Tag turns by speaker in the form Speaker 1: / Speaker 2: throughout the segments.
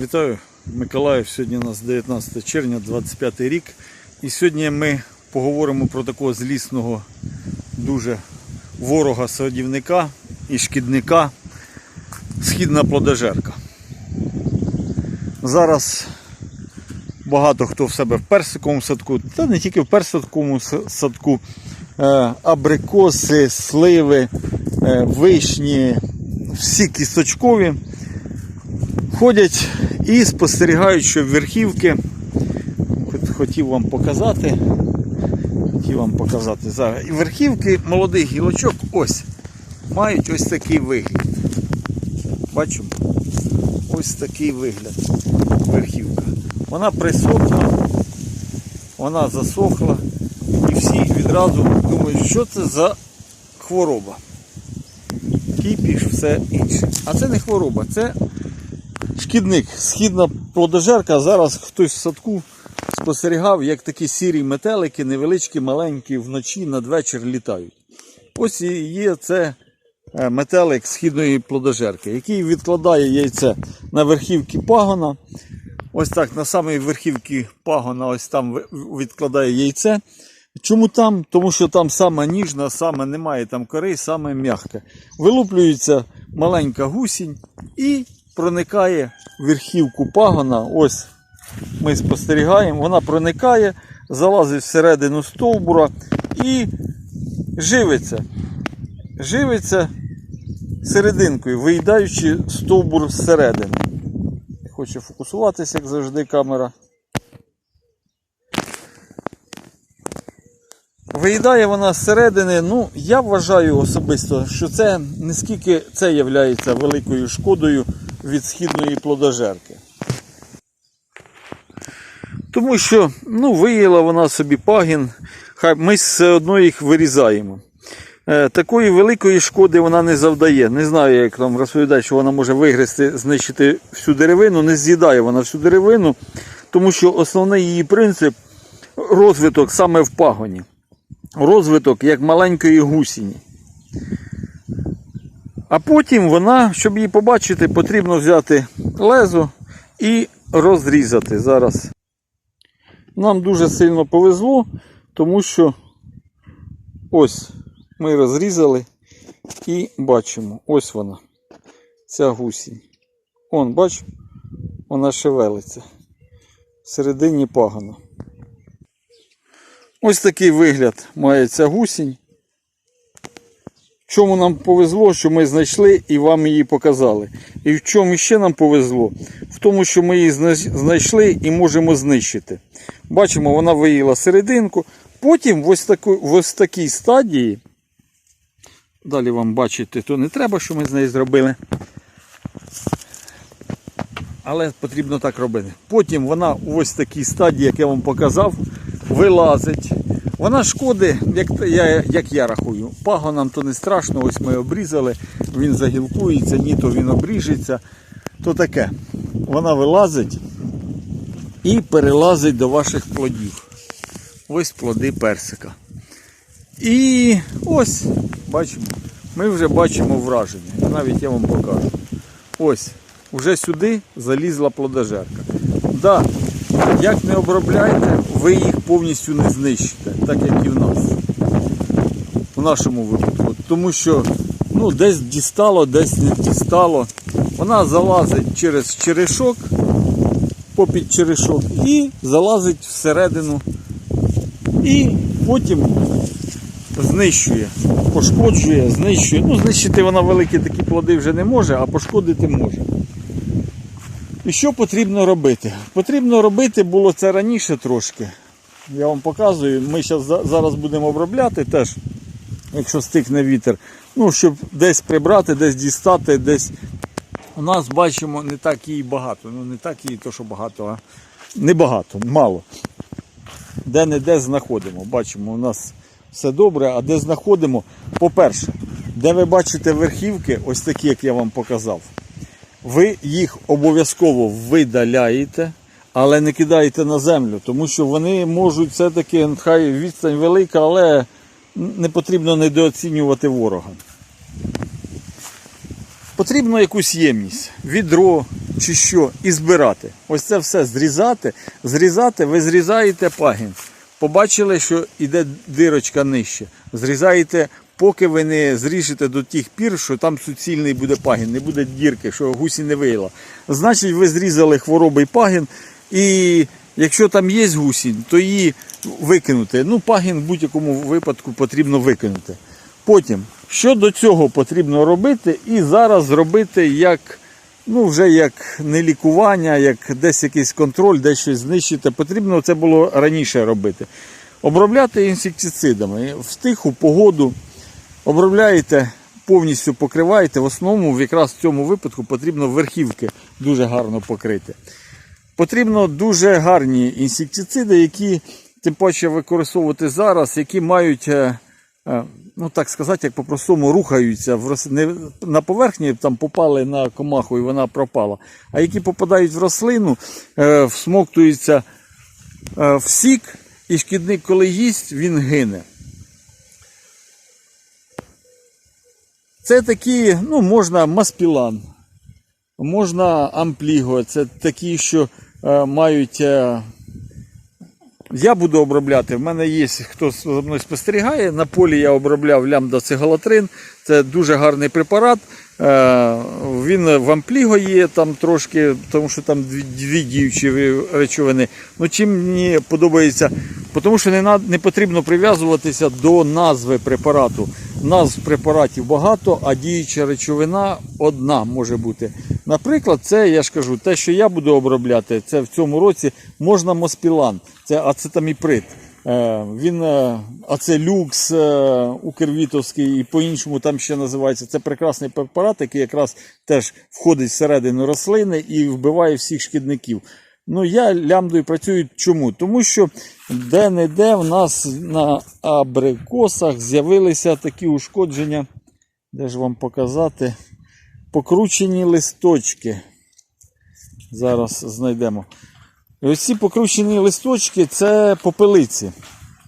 Speaker 1: Вітаю, Миколаїв. Сьогодні у нас 19 червня, 25 рік. І сьогодні ми поговоримо про такого злісного дуже ворога садівника і шкідника східна плодожерка. Зараз багато хто в себе в персиковому садку, та не тільки в персиковому садку, е, абрикоси, сливи, е, вишні, всі кісточкові ходять і спостерігають, що верхівки. Хотів вам показати. Хотів вам показати зараз. І верхівки молодих гілочок ось мають ось такий вигляд. Бачимо? Ось такий вигляд. Верхівка. Вона присохла, вона засохла, і всі відразу думають, що це за хвороба. Кіпіш, все інше. А це не хвороба, це шкідник, східна плодожерка. Зараз хтось в садку спостерігав, як такі сірі метелики, невеличкі, маленькі, вночі надвечір літають. Ось і є це е, метелик східної плодожерки, який відкладає яйце на верхівці пагона. Ось так на самій верхівці пагона, ось там відкладає яйце. Чому там? Тому що там саме ніжна, саме немає там кори, саме м'яке. Вилуплюється маленька гусінь і проникає в верхівку пагона. Ось ми спостерігаємо, вона проникає, залазить всередину стовбура і живиться. Живиться серединкою, виїдаючи стовбур зсередини. Не Хоче фокусуватися, як завжди, камера. Виїдає вона зсередини, ну, я вважаю особисто, що це не скільки це є великою шкодою від східної плодожерки. Тому що ну, виїла вона собі пагін, хай ми все одно їх вирізаємо. Е, такої великої шкоди вона не завдає. Не знаю, як там розповідають, що вона може вигризти, знищити всю деревину, не з'їдає вона всю деревину, тому що основний її принцип розвиток саме в пагоні. Розвиток як маленької гусіні. А потім вона, щоб її побачити, потрібно взяти лезо і розрізати. Зараз нам дуже сильно повезло, тому що ось ми розрізали і бачимо, ось вона, ця гусінь. Он, бач, вона шевелиться всередині пагона. Ось такий вигляд має ця гусінь. Чому нам повезло, що ми знайшли і вам її показали. І в чому ще нам повезло? В тому, що ми її знайшли і можемо знищити. Бачимо, вона виїла серединку. Потім в ось, таку, в ось такій стадії, далі вам бачити, то не треба, що ми з нею зробили. Але потрібно так робити. Потім вона в ось такій стадії, як я вам показав, вилазить. Вона шкоди, як я, як я рахую. Пагонам то не страшно, ось ми обрізали, він загілкується, ні, то він обріжеться. То таке. Вона вилазить і перелазить до ваших плодів. Ось плоди персика. І ось, бачимо, ми вже бачимо враження. Навіть я вам покажу. Ось, вже сюди залізла плодожерка. Да, як не обробляйте, ви їх повністю не знищите, так як і в нас. У нашому випадку. Тому що ну, десь дістало, десь не дістало. Вона залазить через черешок, попід черешок і залазить всередину. І потім знищує, пошкоджує, знищує. Ну, знищити вона великі такі плоди вже не може, а пошкодити може. І що потрібно робити? Потрібно робити було це раніше трошки. Я вам показую. Ми зараз будемо обробляти теж, якщо стикне вітер. Ну, щоб десь прибрати, десь дістати, десь. У нас бачимо не так її багато. Ну не так її то, що багато, а небагато, мало. Де-не-де знаходимо. Бачимо, у нас все добре, а де знаходимо, по-перше, де ви бачите верхівки, ось такі, як я вам показав ви їх обов'язково видаляєте, але не кидаєте на землю, тому що вони можуть все-таки, хай відстань велика, але не потрібно недооцінювати ворога. Потрібно якусь ємність, відро, чи що, і збирати. Ось це все зрізати. Зрізати, ви зрізаєте пагін. Побачили, що йде дирочка нижче. Зрізаєте, поки ви не зріжете до тих пір, що там суцільний буде пагін, не буде дірки, що гусі не вийла. Значить, ви зрізали хворобий пагін, і якщо там є гусінь, то її викинути. Ну, пагін в будь-якому випадку потрібно викинути. Потім, що до цього потрібно робити, і зараз зробити як, ну, вже як не лікування, як десь якийсь контроль, десь щось знищити. Потрібно це було раніше робити. Обробляти інсектицидами в тиху погоду. Обробляєте, повністю покриваєте. В основному, якраз в цьому випадку потрібно верхівки дуже гарно покрити. Потрібно дуже гарні інсектициди, які тим паче використовувати зараз, які мають, е, е, ну так сказати, як по-простому рухаються в рос... не на поверхні, там попали на комаху і вона пропала. А які попадають в рослину, е, всмоктуються в сік, і шкідник, коли їсть, він гине. Це такі, ну, можна маспілан, можна ампліго, це такі, що мають. Е, я буду обробляти. В мене є, хто за мною спостерігає. На полі я обробляв лямда-цигалатрин. Це дуже гарний препарат. Е, Він в ампліго є там трошки, тому що там дві, діючі речовини. Ну, чим мені подобається, тому що не, не потрібно прив'язуватися до назви препарату. Назв препаратів багато, а діюча речовина одна може бути. Наприклад, це я ж кажу, те, що я буду обробляти, це в цьому році можна моспілан, це ацетаміприд. Е, Він е, ацелюкс е, укрвітовський і по-іншому там ще називається. Це прекрасний препарат, який якраз теж входить всередину рослини і вбиває всіх шкідників. Ну, я лямдою працюю чому? Тому що де-не-де в нас на абрикосах з'явилися такі ушкодження. Де ж вам показати? Покручені листочки. Зараз знайдемо. Ось ці покручені листочки це попелиці.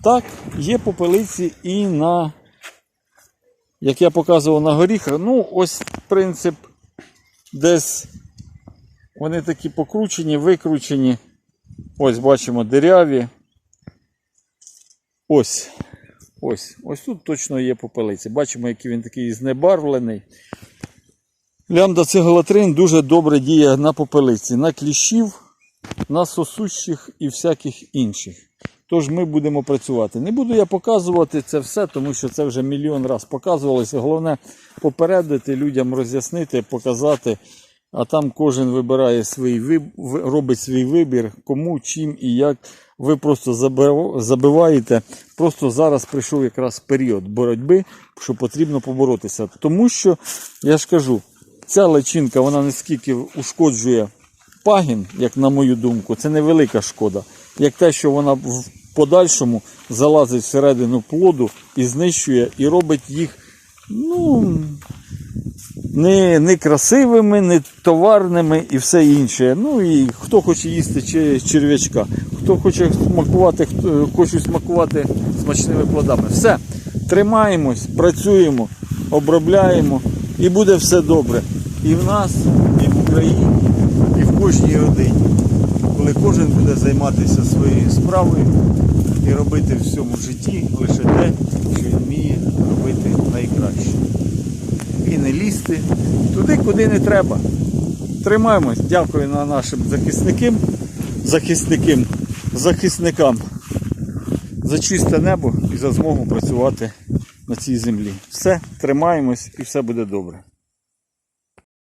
Speaker 1: Так, є попелиці і на, як я показував на горіхах, ну, ось принцип десь вони такі покручені, викручені. Ось бачимо диряві. Ось. Ось. Ось тут точно є попелиці. Бачимо, який він такий знебарвлений. Лямда цигалатрин дуже добре діє на попелиці, на кліщів, на сосущих і всяких інших. Тож ми будемо працювати. Не буду я показувати це все, тому що це вже мільйон раз показувалося. Головне попередити людям, роз'яснити, показати. А там кожен вибирає свій робить свій вибір, кому, чим і як. Ви просто забиваєте. Просто зараз прийшов якраз період боротьби, що потрібно поборотися. Тому що, я ж кажу, ця личинка вона не скільки ушкоджує пагін, як на мою думку, це невелика шкода. Як те, що вона в подальшому залазить всередину плоду і знищує, і робить їх, ну, не, не красивими, не товарними і все інше. Ну і хто хоче їсти черв'ячка, хто хоче смакувати, хто хоче смакувати смачними плодами. Все, тримаємось, працюємо, обробляємо і буде все добре. І в нас, і в Україні, і в кожній родині. Коли кожен буде займатися своєю справою і робити в цьому житті лише те, що він вміє робити найкраще і не лізти туди, куди не треба. Тримаємось, дякую на нашим захисникам, захисникам, захисникам за чисте небо і за змогу працювати на цій землі. Все, тримаємось і все буде добре.